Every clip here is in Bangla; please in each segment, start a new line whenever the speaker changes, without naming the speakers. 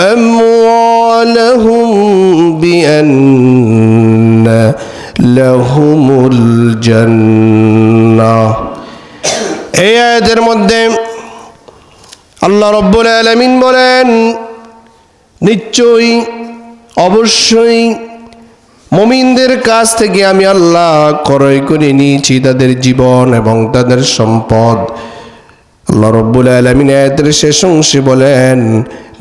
وأموالهم بأن لهم الجنة এই আয়াতের মধ্যে আল্লাহ রব্বুল আলমিন বলেন নিশ্চয়ই অবশ্যই মমিনদের কাছ থেকে আমি আল্লাহ ক্রয় করে নিয়েছি তাদের জীবন এবং তাদের সম্পদ আল্লাহ রব্বুল আলমিন আয়াতের শেষ অংশে বলেন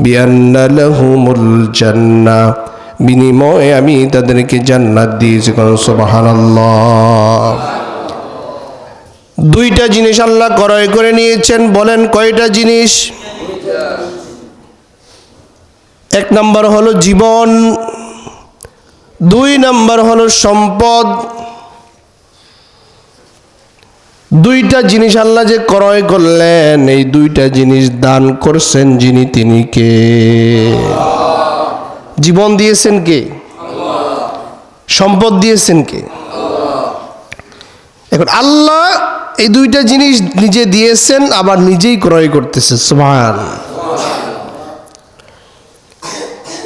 বিয়ান্না লাহুমুল জান্নাহ বিনিময়ে আমি তাদেরকে জান্নাত দিয়েছি। কারণ সুবহানাল্লাহ। দুইটা জিনিস আল্লাহ ক্রয় করে নিয়েছেন, বলেন কয়টা জিনিস? এক নাম্বার হলো জীবন, দুই নাম্বার হলো সম্পদ দুইটা জিনিস আল্লাহ যে ক্রয় করলেন, এই দুইটা জিনিস দান করছেন যিনি তিনি কে? জীবন দিয়েছেন কে? সম্পদ দিয়েছেন কে? এখন আল্লাহ এই দুইটা জিনিস নিজে দিয়েছেন, আবার নিজেই ক্রয় করতেছে, সুবহান।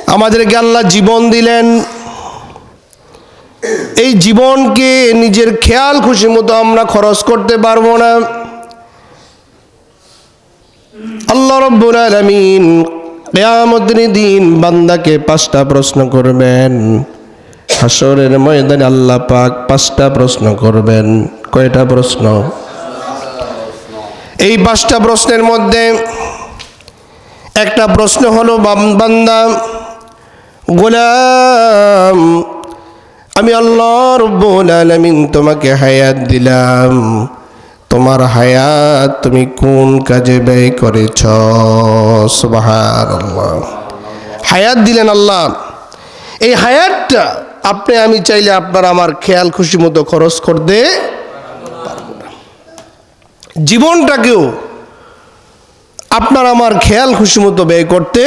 আমাদেরকে আল্লাহ জীবন দিলেন এই জীবনকে নিজের খেয়াল খুশি মতো আমরা খরচ করতে পারব না। আল্লাহ রব্বুল আলমিন দিন বান্দাকে পাঁচটা প্রশ্ন করবেন। হাসরের ময়দানে আল্লাহ পাক পাঁচটা প্রশ্ন করবেন। কয়টা প্রশ্ন? এই পাঁচটা প্রশ্নের মধ্যে একটা প্রশ্ন হলো বান্দা, গোলাম আমি আল্লাহ রব্বুল আলামিন তোমাকে হায়াত দিলাম। তোমার হায়াত তুমি কোন কাজে ব্যয় করেছ? সুবহানাল্লাহ। হায়াত দিলেন আল্লাহ। এই হায়াতটা আপনি আমি চাইলে আপনার আমার খেয়াল খুশি মতো খরচ করতে জীবনটাকেও আপনার আমার খেয়াল খুশি মতো ব্যয় করতে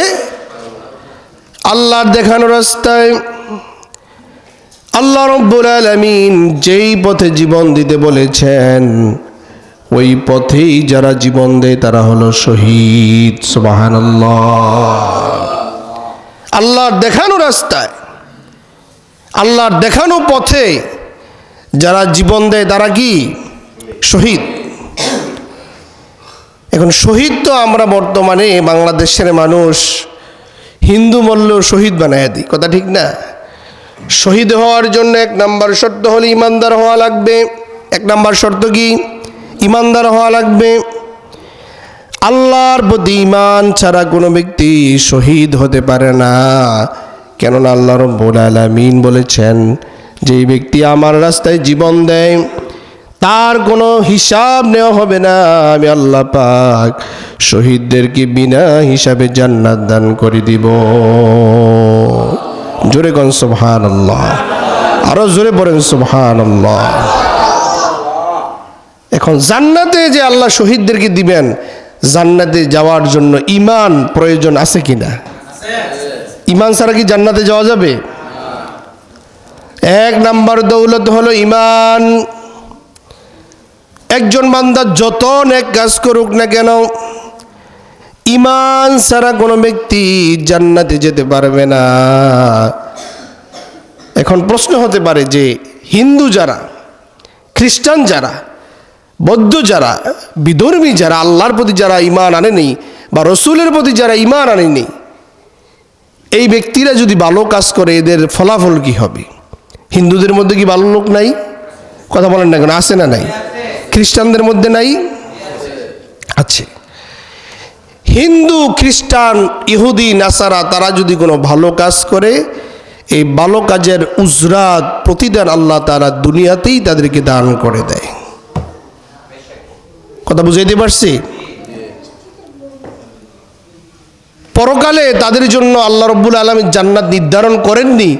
আল্লাহর দেখানো রাস্তায় আল্লাহ রব্বুল আলমিন যেই পথে জীবন দিতে বলেছেন, ওই পথেই যারা জীবন দেয় তারা হলো শহীদ সুবাহান আল্লাহর দেখানো রাস্তায়, আল্লাহর দেখানো পথে যারা জীবন দেয় তারা কি? শহীদ। এখন শহীদ তো আমরা বর্তমানে বাংলাদেশের মানুষ হিন্দু মল্ল শহীদ বানায় দিই, কথা ঠিক না? শহীদ হওয়ার জন্য এক নাম্বার শর্ত হলে ইমানদার হওয়া লাগবে। এক নাম্বার শর্ত কি? ইমানদার হওয়া লাগবে। আল্লাহর প্রতি ইমান ছাড়া কোনো ব্যক্তি শহীদ হতে পারে না। কেননা আল্লাহ রব্বুল আলামিন বলেছেন, যেই ব্যক্তি আমার রাস্তায় জীবন দেয়, তার কোনো হিসাব নেওয়া হবে না। আমি আল্লাহ পাক শহীদদেরকে বিনা হিসাবে জান্নাত দান করে দিব। জোরে গন সুবহান আল্লাহ আরও জোরে পড়েন সুবহান আল্লাহ এখন জান্নাতে যে আল্লাহ শহীদদেরকে দিবেন, জান্নাতে যাওয়ার জন্য ইমান প্রয়োজন আছে কিনা ইমান ছাড়া কি জান্নাতে যাওয়া যাবে? এক নাম্বার দৌলত হলো ইমান একজন বান্দা যত নেক কাজ করুক না কেন ইমান ছাড়া কোনো ব্যক্তি জান্নাতে যেতে পারবে না। এখন প্রশ্ন হতে পারে যে, হিন্দু যারা, খ্রিস্টান যারা, বৌদ্ধ যারা, বিধর্মী যারা, আল্লাহর প্রতি যারা ইমান আনেনি বা রসুলের প্রতি যারা ইমান আনেনি, এই ব্যক্তিরা যদি ভালো কাজ করে, এদের ফলাফল কি হবে? হিন্দুদের মধ্যে কি ভালো লোক নাই? কথা বলেন না কেন, আছে না নাই? খ্রিস্টানদের মধ্যে নাই? আছে। হিন্দু, খ্রিস্টান, ইহুদি, নাসারা, তারা যদি কোনো ভালো কাজ করে, এই ভালো কাজের উজরাত প্রতিদান আল্লাহ তারা দুনিয়াতেই তাদেরকে দান করে দেয়। কথা বুঝাইতে পারছি? পরকালে তাদের জন্য আল্লাহ রব্বুল আলমী জান্নাত নির্ধারণ করেননি,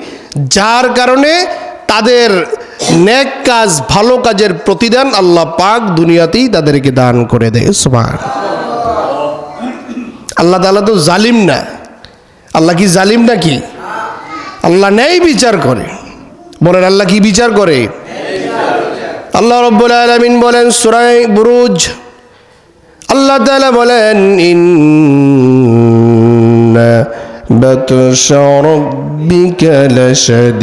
যার কারণে তাদের নেক কাজ, ভালো কাজের প্রতিদান আল্লাহ পাক দুনিয়াতেই তাদেরকে দান করে দেয়। সুবহান। আল্লাহ তাআলা তো জালিম না আল্লাহ কি জালিম নাকি আল্লাহ ন্যায় বিচার করে বলেন আল্লাহ কি বিচার করে আল্লাহ রব্বুল আলমিন বলেন সুরাই বুরুজ আল্লাহ তাআলা বলেন ইন بطش ربك لشديد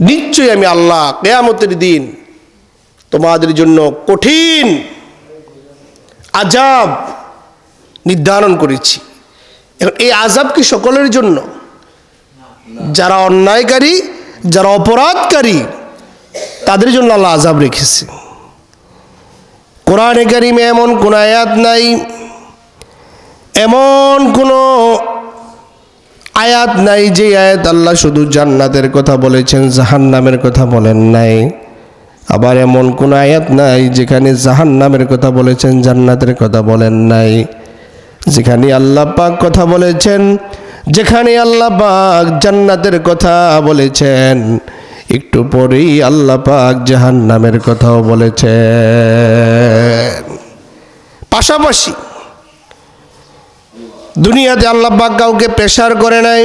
নিশ্চয়ই আমি আল্লাহ কেয়ামতের দিন তোমাদের জন্য কঠিন আজাব নির্ধারণ করেছি। এখন এই আজাব কি সকলের জন্য? যারা অন্যায়কারী, যারা অপরাধকারী, তাদের জন্য আল্লাহ আজাব রেখেছে। কোরআনে কারিমে এমন কোন আয়াত নাই, এমন কোনো আয়াত নাই যে আয়াত আল্লাহ শুধু জান্নাতের কথা বলেছেন, জাহান্নামের কথা বলেন নাই। আবার এমন কোন আয়াত নাই যেখানে জাহান্নামের কথা বলেছেন, জান্নাতের কথা বলেন নাই। যেখানে আল্লাহ পাক কথা বলেছেন, যেখানে আল্লাহ পাক জান্নাতের কথা বলেছেন, একটু পরেই আল্লাহ পাক জাহান্নামের কথাও বলেছেন। পাশাপাশি দুনিয়াতে আল্লাহ পাক কাউকে প্রেশার করে নাই,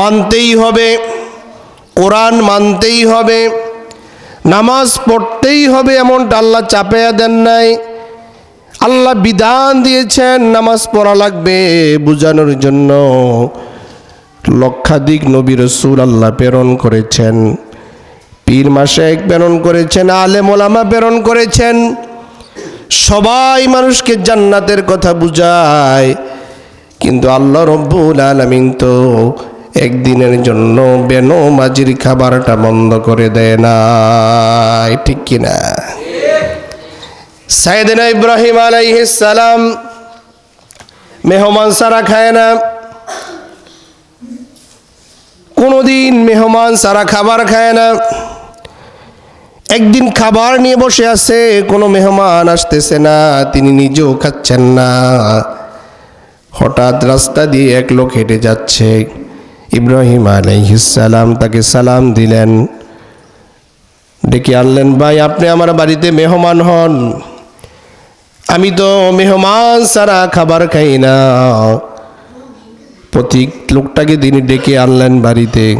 মানতেই হবে, কোরআন মানতেই হবে নামাজ পড়তেই হবে এমনটা আল্লাহ চাপেয়া দেন নাই। আল্লাহ বিধান দিয়েছেন নামাজ পড়া লাগবে বোঝানোর জন্য। লক্ষাধিক নবী রসুল আল্লাহ প্রেরণ করেছেন। পীর মাসে এক প্রেরণ করেছেন, আলেম ওলামা প্রেরণ করেছেন। সবাই মানুষকে জান্নাতের কথা বুঝায়। কিন্তু আল্লাহ রব্বুল আলমিন তো একদিনের জন্য বেনো মাঝির খাবারটা বন্ধ করে দেয় না ঠিক কিনা? সাইদিনা ইব্রাহিম সালাম মেহমান সারা খায় না। কোনোদিন মেহমান সারা খাবার খায় না। একদিন খাবার নিয়ে বসে আছে, কোনো মেহমান আসতেছে না, তিনি নিজেও খাচ্ছেন না। হঠাৎ রাস্তা দিয়ে এক লোক হেঁটে যাচ্ছে। ইব্রাহিম আলাইহিসালাম তাকে সালাম দিলেন। ডেকে আনলেন, ভাই, আপনি আমার বাড়িতে মেহমান হন। আমি তো মেহমান সারা খাবার খাই না। প্রতীক লোকটাকে তিনি ডেকে আনলেন বাড়িতে।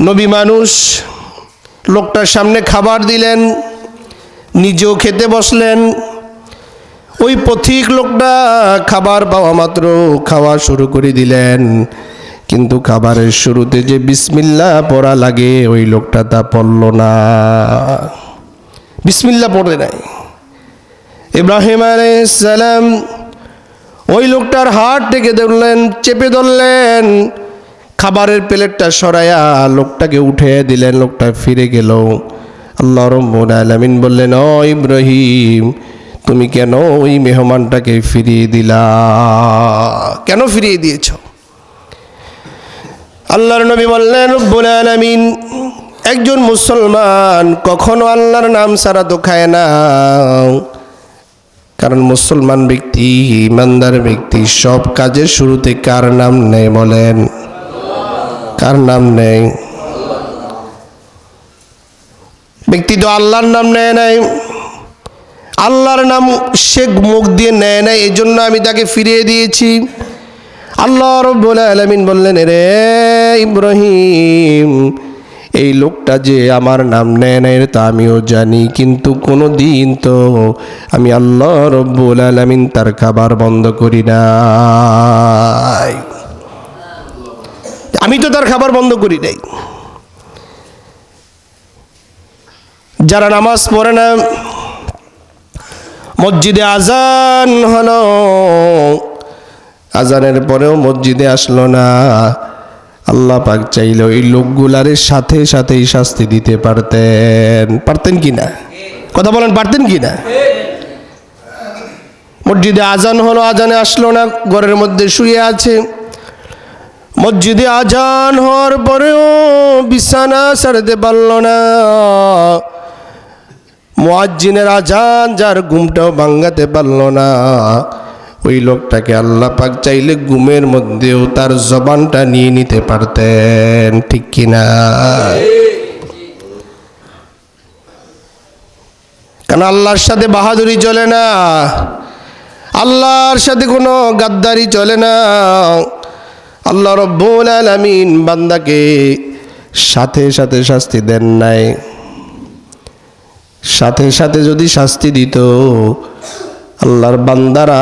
নবী মানুষ লোকটার সামনে খাবার দিলেন, নিজেও খেতে বসলেন। ওই পথিক লোকটা খাবার পাওয়া মাত্র খাওয়া শুরু করে দিলেন। কিন্তু খাবারের শুরুতে যে বিসমিল্লা পড়া লাগে, ওই লোকটা তা পড়ল না। বিসমিল্লা পড়ে নাই। ইব্রাহিম সালাম ওই লোকটার হাত ডেকে ধরলেন, চেপে ধরলেন, খাবারের প্লেটটা সরাইয়া লোকটাকে উঠে দিলেন, লোকটা ফিরে গেল। আল্লাহ রব্বুল আলামিন বললেন, ও ইব্রাহিম, তুমি কেন ওই মেহমানটাকে ফিরিয়ে দিলা? কেন ফিরিয়ে দিয়েছ? আল্লাহর নবী বললেন, রব্বুল আলামিন, একজন মুসলমান কখনো আল্লাহর নাম ছাড়া তো খায় না। কারণ মুসলমান ব্যক্তি, ইমানদার ব্যক্তি, সব কাজের শুরুতে কার নাম নেই বলেন? কার নাম নেই? ব্যক্তি তো আল্লাহর নাম নেয় নাই। আল্লাহর নাম সে মুখ দিয়ে নেয় নাই এই জন্য আমি তাকে ফিরিয়ে দিয়েছি। আল্লাহ রব্বুল আলামিন বললেন রে ইব্রাহিম, এই লোকটা যে আমার নাম নেয় নাই তা আমিও জানি, কিন্তু কোনো দিন তো আমি আল্লাহ রব্বুল আলামিন তার খাবার বন্ধ করি নাই। আমি তো তার খাবার বন্ধ করি নাই। যারা নামাজ পড়ে না, মসজিদে আজান হলো আজানের পরেও মসজিদে আসলো না। আল্লাহ পাক চাইলে ওই লোকগুলারের সাথে সাথেই শাস্তি দিতে পারতেন। পারতেন কি না? কথা বলেন, পারতেন কি না? মসজিদে আজান হলো, আজানে আসলো না, ঘরের মধ্যে শুয়ে আছে। মসজিদে আজান হওয়ার পরেও বিছানা ছাড়তে পারল না। মোয়াজ্জিনের আজান যার ঘুমটাও ভাঙ্গাতে পারল না। ওই লোকটাকে আল্লাহ পাক চাইলে গুমের মধ্যেও তার জবানটা নিয়ে নিতে পারতেন, ঠিক কিনা কারণ আল্লাহর সাথে বাহাদুরি চলে না, আল্লাহর সাথে কোনো গাদ্দারি চলে না। আল্লাহ রব্বুল আলামিন বান্দাকে সাথে সাথে শাস্তি দেন নাই। সাথে সাথে যদি শাস্তি দিত, আল্লাহর বান্দারা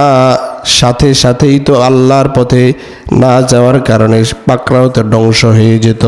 সাথে সাথেই তো আল্লাহর পথে না যাওয়ার কারণে পাকড়াও তো ধ্বংস হয়ে যেত।